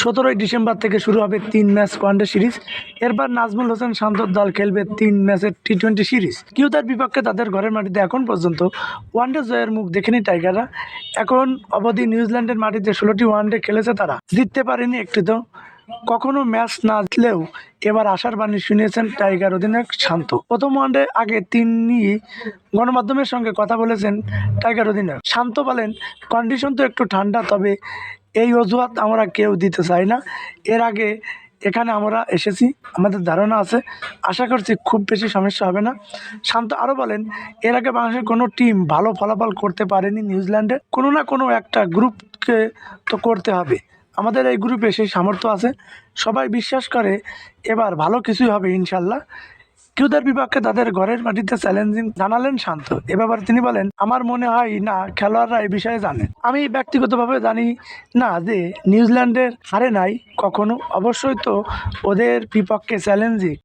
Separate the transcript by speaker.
Speaker 1: সতেরোই ডিসেম্বর থেকে শুরু হবে তিন ম্যাচ ওয়ানডে সিরিজ। এরপর নাজমুল হোসেন শান্তর দল খেলবে তিন ম্যাচের টি টোয়েন্টি সিরিজ। কিউতার বিপক্ষে তাদের ঘরের মাটিতে এখন পর্যন্ত ওয়ানডে জয়ের মুখ দেখেনি টাইগাররা। এখন অবধি নিউজিল্যান্ডের মাটিতে ষোলোটি ওয়ানডে খেলেছে তারা। জিততে পারেনি একটি তো কখনো ম্যাচ না জিতলেও এবার আশার বাণী শুনিয়েছেন টাইগার অধিনায়ক শান্ত। প্রথম ওয়ানডে আগে তিনি গণমাধ্যমের সঙ্গে কথা বলেছেন টাইগার অধিনায়ক। শান্ত বলেন, কন্ডিশন তো একটু ঠান্ডা, তবে এই অজুহাত আমরা কেউ দিতে চাই না। এর আগে এখানে আমরা এসেছি, আমাদের ধারণা আছে। আশা করছি খুব বেশি সমস্যা হবে না। শান্ত আরও বলেন, এর আগে বাংলাদেশের কোনো টিম ভালো ফলাফল করতে পারেনি নিউজিল্যান্ডে। কোনো না কোনো একটা গ্রুপকে তো করতে হবে। আমাদের এই গ্রুপে সেই সামর্থ্য আছে। সবাই বিশ্বাস করে, এবার ভালো কিছুই হবে ইনশাল্লাহ। কিউদের বিপক্ষে তাদের ঘরের মাটিতে চ্যালেঞ্জিং জানালেন শান্ত। এ ব্যাপারে তিনি বলেন, আমার মনে হয় না, খেলোয়াড়রা এই বিষয়ে জানে। আমি ব্যক্তিগতভাবে জানি না যে নিউজিল্যান্ডের হারে নাই, কখনো। অবশ্যই তো ওদের বিপক্ষে চ্যালেঞ্জিং।